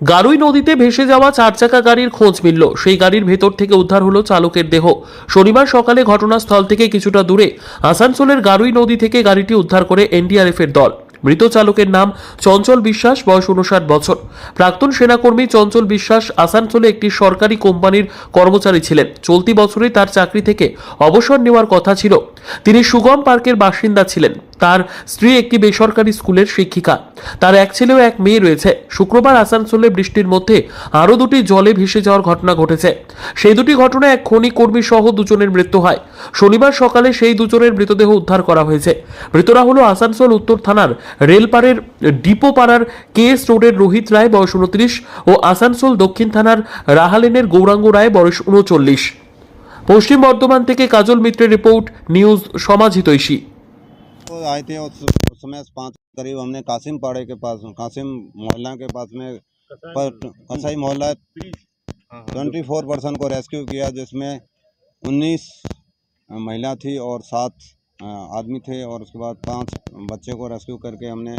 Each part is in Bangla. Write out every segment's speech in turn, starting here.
গারুই নদীতে ভেসে যাওয়া চার চাকা গাড়ির খোঁজ মিলল। সেই গাড়ির ভেতর থেকে উদ্ধার হলো চালকের দেহ। শনিবার সকালে ঘটনাস্থল থেকে কিছুটা দূরে আসানসোলের গারুই নদী থেকে গাড়িটি উদ্ধার করে এনডিআরএফ এর দল। মৃত চালকের নাম চঞ্চল বিশ্বাস, বয়স উনষাট বছর। প্রাক্তন সেনাকর্মী চঞ্চল বিশ্বাস আসানসোলে একটি সরকারি কোম্পানির কর্মচারী ছিলেন। চলতি বছরেই তার চাকরি থেকে অবসর নেওয়ার কথা ছিল। তিনি সুগম পার্কের বাসিন্দা ছিলেন। তার স্ত্রী একটি বেসরকারি স্কুলের শিক্ষিকা। তার এক ছেলে ও এক মেয়ে রয়েছে। শুক্রবার আসানসোলে বৃষ্টির মধ্যে আরও দুটি জলে ভেসে যাওয়ার ঘটনা ঘটেছে। সেই দুটি ঘটনায় এক খনি কর্মী সহ দুজনের মৃত্যু হয়। শনিবার সকালে সেই দুজনের মৃতদেহ উদ্ধার করা হয়েছে। মৃতরা হলো আসানসোল উত্তর থানার রেলপাড়ের ডিপো পাড়ার কে এস রোডের রোহিত রায়, বয়স উনত্রিশ, ও আসানসোল দক্ষিণ থানার রাহালেনের গৌরাঙ্গ রায়, বয়স উনচল্লিশ। পশ্চিম বর্ধমান থেকে কাজল মিত্রের রিপোর্ট, নিউজ সমাজ হিতৈষী तो आए थे उस उस समय पाँच करीब हमने कासिम पाड़े के पास कासिम मोहल्ला के पास में पर कसाई मोहल्ला ट्वेंटी फोर पर्सन को रेस्क्यू किया जिसमें उन्नीस महिला थी और सात आदमी थे और उसके बाद पाँच बच्चे को रेस्क्यू करके हमने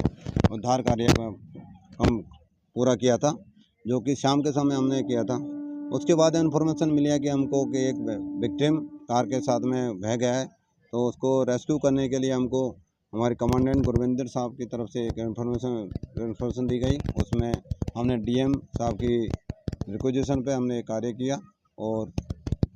उद्धार कार्य हम पूरा किया था जो कि शाम के समय हमने किया था। उसके बाद इन्फॉर्मेशन मिली है कि हमको कि एक विक्टिम कार के साथ में बह गया है। तो उसको रेस्क्यू करने के लिए हमको, हमारे कमांडेंट गुरविंदर साहब की तरफ़ से एक इन्फॉर्मेशन इन्फॉर्मेशन दी गई। उसमें हमने डीएम साहब की रिक्वेजिशन पे हमने कार्य किया और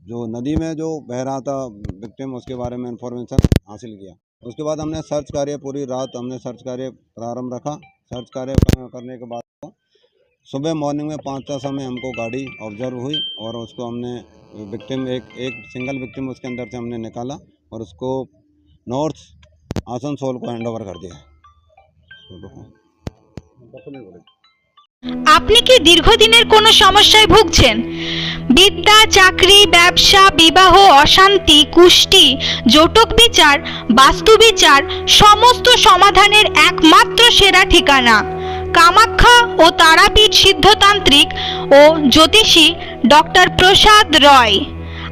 जो नदी में जो बह रहा था विक्टिम उसके बारे में इन्फॉर्मेशन हासिल किया। उसके बाद हमने सर्च कार्य, पूरी रात हमने सर्च कार्य प्रारंभ रखा। सर्च कार्य करने के बाद सुबह मॉर्निंग में पाँच का समय हमको गाड़ी ऑब्ज़र्व हुई और उसको हमने विक्टिम एक एक सिंगल विक्टिम उसके अंदर से हमने निकाला। और उसको नॉर्थ आसनसोल को हैंड ओवर कर दिया আপনি কি দীর্ঘদিনের কোনো সমস্যায় ভুগছেন বিদ্যা চাকরি ব্যবসা বিবাহ অশান্তি কুষ্টি জটক বিচার বাস্তু বিচার সমস্ত সমাধানের একমাত্র সেরা ঠিকানা কামাখ্যা ও তারাপীঠ সিদ্ধতান্ত্রিক ও জ্যোতিষী ডক্টর প্রসাদ রয়